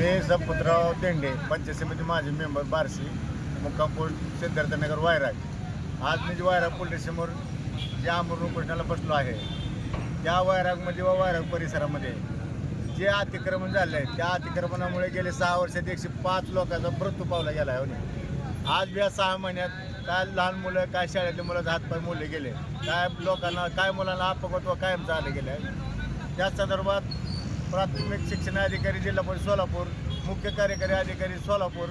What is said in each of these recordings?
संपतराव देंडे पंचायत समिती माझे मेंबर बारशी मुक्काम पोस्ट सिद्धार्थनगर वायराग आज मी जे वायराग पोलीस जे आमरण उपोषणाला बसलो आहे त्या वायरागमध्ये म्हणजे व वायराग परिसरामध्ये जे अतिक्रमण झालं आहे त्या अतिक्रमणामुळे गेले सहा वर्षात एकशे पाच लोकांचा मृत्यू पावला गेला आहे. आज या सहा महिन्यात काय लहान मुलं काय शाळेतले मुलं हातपाय मोडले गेले. काय लोकांना काय मुलांना अपंगत्व कायम आलं गेलं. आहे त्या संदर्भात प्राथमिक शिक्षण अधिकारी जिल्हा परिषद सोलापूर मुख्य कार्यकारी अधिकारी सोलापूर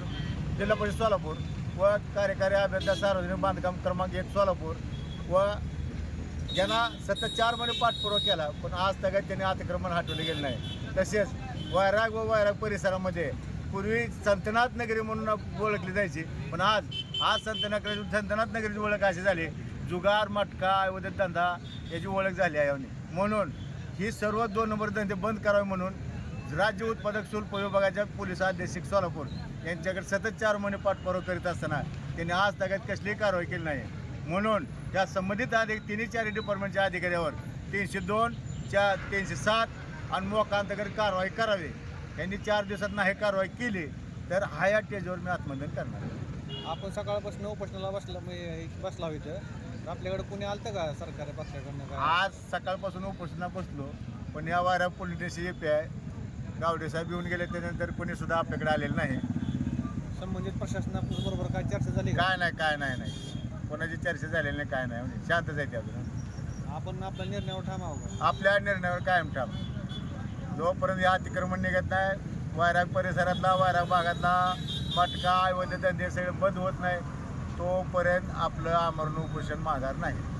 जिल्हा परिषद सोलापूर व कार्यकारी अभियंता सार्वजनिक बांधकाम क्रमांक एक सोलापूर व यांना सतत चार महिने पाठपुरावा केला पण आज तगात त्यांनी अतिक्रमण हटवले गेले नाही. तसेच वैराग व वैराग परिसरामध्ये पूर्वी संतनाथ नगरी म्हणून ओळखली जायची पण आज आज संतनाथ संतनाथ नगरीची ओळख अशी झाली जुगार मटका अवैध धंदा याची ओळख झाली आहे म्हणून ही सर्व दोन नंबर धंदे बंद करावे म्हणून राज्य उत्पादक शुल्क विभागाच्या पोलीस अधीक्षक सोलापूर यांच्याकडे सतत चार महिने पाठपुरावा करीत असताना त्यांनी आज तगात कसलीही कारवाई केली नाही. म्हणून त्या संबंधित अधिक तिन्ही चारही डिपार्टमेंटच्या अधिकाऱ्यावर तीनशे दोन चार तीनशे सात आणि मोकांतर्गत कारवाई करावी. यांनी चार दिवसात नाही कारवाई केली तर हाया टेजवर मी आत्मदन करणार आपण सकाळपासून उपोषणाला बसला बसला इथं. तर आपल्याकडे कोणी आलतं का सरकारी पक्षाकडनं का आज सकाळपासून उपोषणा बसलो पण या वाऱ्या police station A P I Gawade साहेब येऊन गेले त्यानंतर कोणी सुद्धा आपल्याकडे आलेलं नाही. संबंधित प्रशासनाबरोबर काय चर्चा झाली का? काय नाही काय नाही नाही. कोणाची चर्चा झालेली नाही काय नाही. म्हणजे शांतच आहे ते अजून. आपण आपल्या निर्णयावर ठामावं का? आपल्या निर्णयावर कायम ठाम. जोपर्यंत या अतिक्रमण निघत नाही वायराग परिसरातला वायराग भागातला मटका अवैध धंदे सगळे बंद होत नाही. तोपर्यंत आपलं आमरण उपोषण माघार नाही.